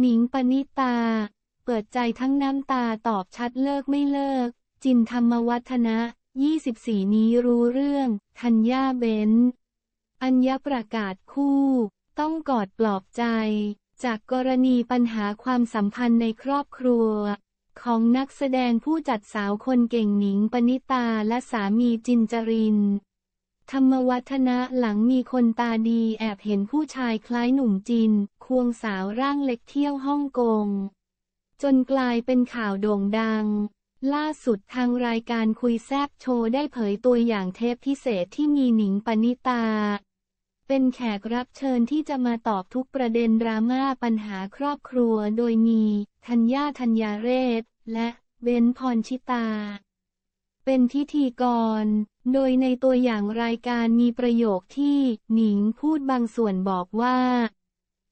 หนิงปณิตา เปิดใจทั้งน้ำตาตอบชัดเลิกไม่เลิก จินธรรมวัฒนะ 24 นี้รู้เรื่องธัญญาเบนอัญญประกาศคู่ ต้องกอดปลอบใจ จากกรณีปัญหาความสัมพันธ์ในครอบครัว ของนักแสดงผู้จัดสาวคนเก่งหนิงปณิตาและสามีจินจริน ธรรมวัฒนะหลังมีคนตาดีแอบเห็นผู้ชายคล้ายหนุ่มจินควงสาวร่างเล็กเที่ยวฮ่องกง จนกลายเป็นข่าวโด่งดัง ล่าสุดทางรายการคุยแซบโชว์ได้เผยตัวอย่างเทปพิเศษที่มีหนิงปณิตา เป็นแขกรับเชิญที่จะมาตอบทุกประเด็นดราม่าปัญหาครอบครัวโดยมีธัญญาธัญญาเรศ และเบนพรชิตา เป็นพิธีกร โดยในตัวอย่างรายการมีประโยคที่หนิงพูดบางส่วนบอกว่า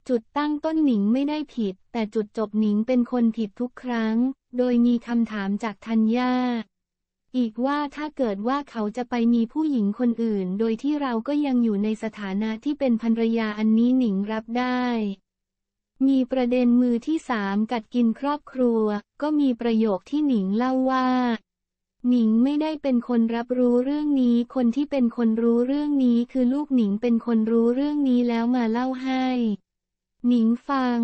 จุดตั้งต้นหนิงไม่ได้ผิด แต่จุดจบหนิงเป็นคนผิดทุกครั้ง โดยมีคำถามจากธัญญาอีกว่าถ้าเกิดว่าเขาจะไปมีผู้หญิงคนอื่น โดยที่เราก็ยังอยู่ในสถานะที่เป็นภรรยาอันนี้หนิงรับได้ มีประเด็นมือที่สามกัดกินครอบครัว ก็มีประโยคที่หนิงเล่าว่า หนิงไม่ได้เป็นคนรับรู้เรื่องนี้ คนที่เป็นคนรู้เรื่องนี้คือลูกหนิงเป็นคนรู้เรื่องนี้แล้วมาเล่าให้ หนิงฟัง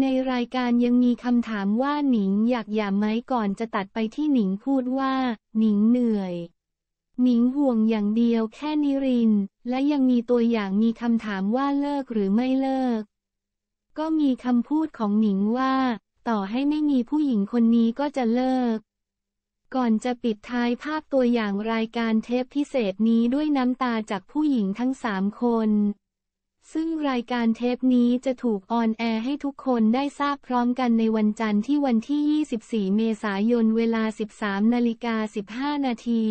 ในรายการยังมีคำถามว่าหนิงอยากหย่าไหมก่อนจะตัดไปที่หนิงพูดว่า หนิงเหนื่อย หนิงห่วงอย่างเดียวแค่นิริน และยังมีตัวอย่างมีคำถามว่าเลิกหรือไม่เลิก ก็มีคำพูดของหนิงว่า ต่อให้ไม่มีผู้หญิงคนนี้ก็จะเลิก ก่อนจะปิดท้ายภาพตัวอย่างรายการเทปพิเศษนี้ด้วยน้ำตาจากผู้หญิงทั้งสามคน ซึ่งรายการเทปนี้จะถูกออนแอร์ให้ทุกคนได้ทราบพร้อมกันในวันจันทร์ที่วันที่ 24 เมษายนเวลา 13นาฬิกา15นาที